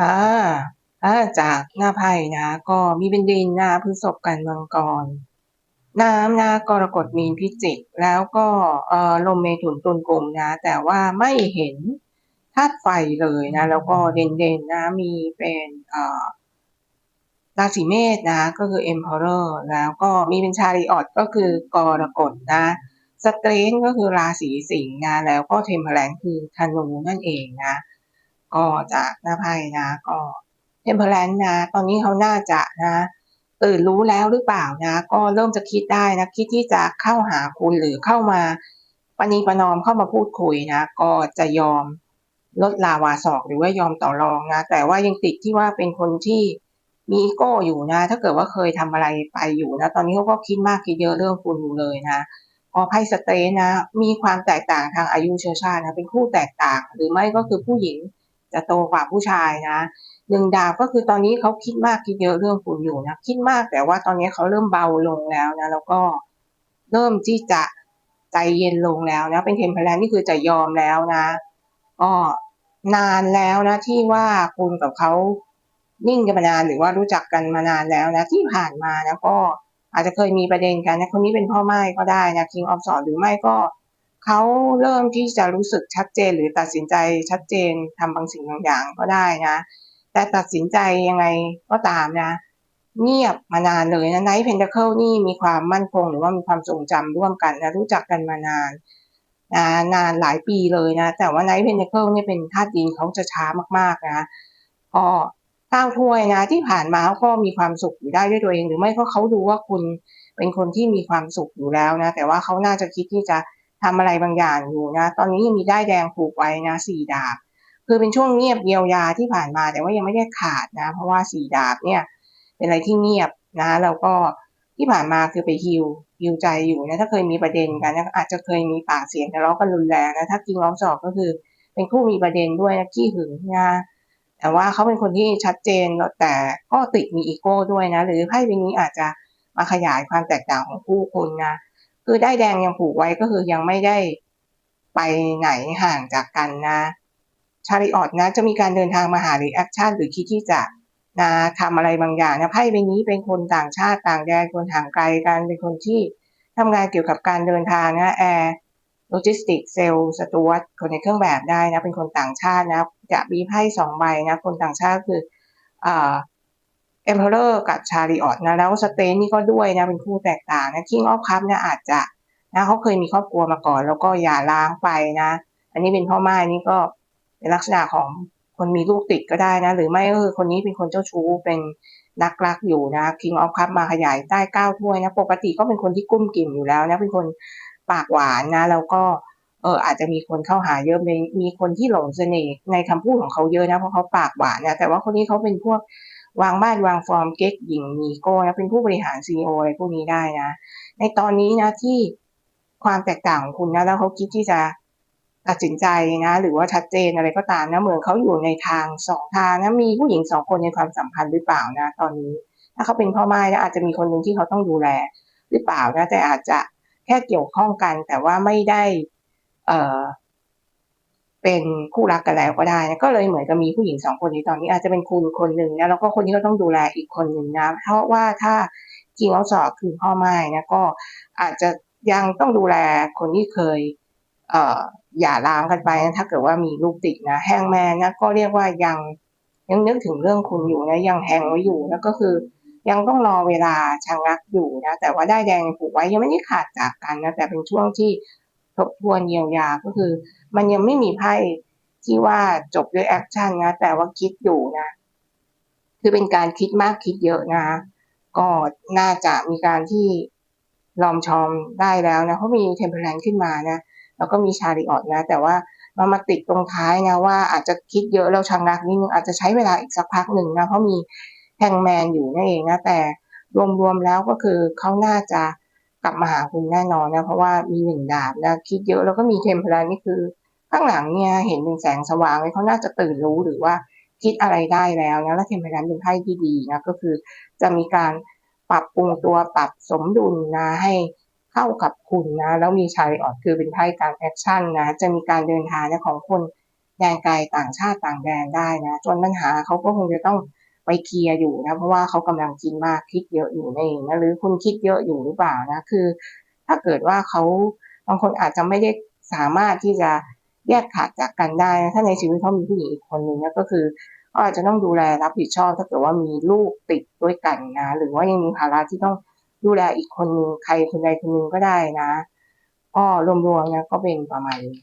อ่าอ่าจากหน้าไพ่นะ ก็มีเป็นดินนะพฤษภกันมังกร น้ำนะกรกฎมีนพิจิก แล้วก็เอ่อลมเมถุนตุลกลุ่มนะ แต่ว่าไม่เห็นธาตุไฟเลยนะ แล้วก็เด่นๆนะมีเป็นเอ่อราศีเมษนะ ก็คือ Emperor แล้วก็มีเป็นชาริออตก็คือกรกฎนะสเตรนก็คือราศีสิงห์นะ แล้วก็เทมเพลนคือธนูนั่นเองนะ ก็จากน้าไพ่นะ ก็เทมเพลนนะ ตอนนี้เขาน่าจะนะตื่นรู้แล้วหรือเปล่านะ ก็เริ่มจะคิดได้นะคิดที่จะเข้าหาคุณหรือเข้ามาปณีประนอมเข้ามาพูดคุยนะ ก็จะยอมลดลาวาศอกหรือว่ายอมต่อรองนะ แต่ว่ายังติดที่ว่าเป็นคนที่มีอีโก้อยู่นะ ถ้าเกิดว่าเคยทำอะไรไปอยู่นะ ตอนนี้เขาก็คิดมากคิดเยอะเรื่องคุณอยู่เลยนะพอไพ่สเตนนะ มีความแตกต่างทางอายุเชื้อชาตินะ เป็นคู่แตกต่าง หรือไม่ก็คือผู้หญิง จะโตกว่าผู้ชายนะหนึ่งดาวก็คือตอนนี้เขาคิดมากคิดเยอะเรื่องคุณอยู่นะคิดมากแต่ว่าตอนนี้เขาเริ่มเบาลงแล้วนะแล้วก็เริ่มที่จะใจเย็นลงแล้วนะเป็นเทมเพลนนี่คือจะยอมแล้วนะก็นานแล้วนะที่ว่าคุณกับเขานิ่งกันมานานหรือว่ารู้จักกันมานานแล้วนะที่ผ่านมานะก็อาจจะเคยมีประเด็นกันนะคนนี้เป็นพ่อไม้ก็ได้นะ King of Swords หรือไม่ก็ เขาเริ่มที่จะรู้สึกชัดเจนหรือตัดสินใจชัดเจนทำบางสิ่งบางอย่างก็ได้นะแต่ตัดสินใจยังไงก็ตามนะ เงียบมานานเลยนะไนท์เพนเทเคิลนี่มีความมั่นคงหรือว่ามีความทรงจำร่วมกันนะรู้จักกันมานานนะนานหลายปีเลยนะ แต่ว่าไนท์เพนเทเคิลนี่เป็นธาตุดินเขาจะช้ามากๆนะก็เก้าถ้วยนะ ที่ผ่านมาเขาก็มีความสุขอยู่ได้ด้วยตัวเอง หรือไม่ก็เขาดูว่าคุณเป็นคนที่มีความสุขอยู่แล้วนะ แต่ว่าเขาน่าจะคิดที่จะ ทำอะไรบางอย่างอยู่นะ ตอนนี้ยังมีได้แดงผูกไว้นะสี่ดาบ คือเป็นช่วงเงียบเยียวยาที่ผ่านมา แต่ว่ายังไม่ได้ขาดนะ เพราะว่าสี่ดาบเนี่ย เป็นอะไรที่เงียบนะแล้วก็ที่ผ่านมาคือไปฮิวฮิวใจอยู่นะ ถ้าเคยมีประเด็นกันนะอาจจะเคยมีปากเสียงทะเลาะกันรุนแรงนะถ้าจริงร้องสอบก็คือ เป็นคู่มีประเด็นด้วยนะขี้หึงนะแต่ว่าเขาเป็นคนที่ชัดเจนแต่ก็ติดมีอีโก้ด้วยนะ หรือไพ่ใบนี้อาจจะมาขยายความแตกต่างของคู่คุณนะ คือได้แดงยังผูกไว้ก็คือยังไม่ได้ไปไหนห่างจากกันนะ ชาริออตนะ จะมีการเดินทางมาหาหรือแอคชั่นหรือคิดที่จะนะทำอะไรบางอย่างนะไพ่ใบนี้เป็นคนต่างชาติต่างแดนคนห่างไกลกันเป็นคนที่ทำงานเกี่ยวกับการเดินทางนะแอร์โลจิสติกเซลล์สตูวัตคนในเครื่องแบบได้นะ เป็นคนต่างชาตินะ จะมีไพ่สองใบนะ คนต่างชาติคืออ่อ เอมเพอเรอร์กับชาริออตนะแล้วสเตนนี่ก็ด้วยนะเป็นคู่แตกต่างนะคิงออฟคัพเนี่ยอาจจะนะเขาเคยมีครอบครัวมาก่อน แล้วก็อย่าล้างไปนะ อันนี้เป็นพ่อไม้นี่ก็เป็นลักษณะของคนมีลูกติดก็ได้นะ หรือไม่ก็คือคนนี้เป็นคนเจ้าชู้เป็นนักรักอยู่นะ King of Cup มาขยายใต้เก้าถ้วยนะ ปกติก็เป็นคนที่กุ้มกิ่มอยู่แล้วนะเป็นคนปากหวานนะ แล้วก็เอออาจจะมีคนเข้าหาเยอะมีมีคนที่หลงเสน่ห์ในคำพูดของเขาเยอะนะเพราะเขาปากหวานนะแต่ว่าคนนี้เขาเป็นพวก วางบ้านวางฟอร์มเก๊กหญิงมีโก้นะเป็นผู้บริหารซีออะไรพวกนี้ได้นะ ในตอนนี้นะที่ความแตกต่างของคุณนะแล้วเขาคิดที่จะตัดสินใจนะ หรือว่าชัดเจนอะไรก็ตามนะเหมือนเขาอยู่ในทางสองทางนะมีผู้หญิงสองคนในความสัมพันธ์หรือเปล่านะ ตอนนี้ ถ้าเขาเป็นพ่อไม้นะอาจจะมีคนหนึ่งที่เขาต้องดูแล หรือเปล่านะแต่อาจจะแค่เกี่ยวข้องกันแต่ว่าไม่ได้ เอ่อ เป็นคู่รักกันแล้วก็ได้นะก็เลยเหมือนกับมีผู้หญิงสองคนในตอนนี้อาจจะเป็นคุณคนหนึ่งนะแล้วก็คนที่เขาต้องดูแลอีกคนหนึ่งนะ เพราะว่าถ้าจริงแล้วสอบคือพ่อไม้นะก็อาจจะยังต้องดูแลคนที่เคยเอ่ออย่าล้างกันไปนะถ้าเกิดว่ามีลูกติดนะแฮงแมนนะก็เรียกว่ายังยังนึกถึงเรื่องคุณอยู่นะยังแฮงไว้อยู่นะก็คือ ยังต้องรอเวลาชะงักอยู่นะแต่ว่าได้แดงผูกไว้ยังไม่ได้ขาดจากกันนะแต่เป็นช่วงที่ทบทวนเยียวยาก็คือ มันยังไม่มีไพ่ที่ว่าจบด้วยแอคชั่นนะ แต่ว่าคิดอยู่นะ คือเป็นการคิดมากคิดเยอะนะ ก็น่าจะมีการที่ลอมชอมได้แล้วนะ เพราะมีเทมเพลนขึ้นมานะ แล้วก็มีชาริออตนะ แต่ว่ามามาติดตรงท้ายนะว่าอาจจะคิดเยอะแล้วชะงักนิดนึงอาจจะใช้เวลาอีกสักพักหนึ่งนะ เพราะมีแฮงแมนอยู่นั่นเองนะ แต่รวมๆแล้วก็คือเขาน่าจะกลับมาหาคุณแน่นอนนะ เพราะว่ามีหนึ่งดาบนะ คิดเยอะแล้วก็มีเทมเพลนนี่คือ ข้างหลังเนี่ยเห็นเป็นแสงสว่างเลยเขาน่าจะตื่นรู้หรือว่าคิดอะไรได้แล้วนะแล้วเทมเพลนเป็นไพ่ที่ดีนะก็คือจะมีการปรับปรุงตัวปรับสมดุลนะให้เข้ากับคุณนะแล้วมีชาริออตคือเป็นไพ่การแอคชั่นนะจะมีการเดินทางของคนแดนไกลต่างชาติต่างแดนได้นะส่วนปัญหาเขาก็คงจะต้องไปเคลียร์อยู่นะเพราะว่าเขากำลังคิดมากคิดเยอะอยู่นั่นเองนะหรือคุณคิดเยอะอยู่หรือเปล่านะคือ ถ้าเกิดว่าเขาบางคนอาจจะไม่ได้สามารถที่จะ แยกขาดจากกันได้ ถ้าในชีวิตเขามีผู้หญิงอีกคนหนึ่งนะก็คือเขาอาจจะต้องดูแลรับผิดชอบ ถ้าเกิดว่ามีลูกติดด้วยกันนะ หรือว่ายังมีภาระที่ต้องดูแลอีกคนหนึ่งใครคนใดคนหนึ่งก็ได้นะก็รวมๆนะก็เป็นประมาณนี้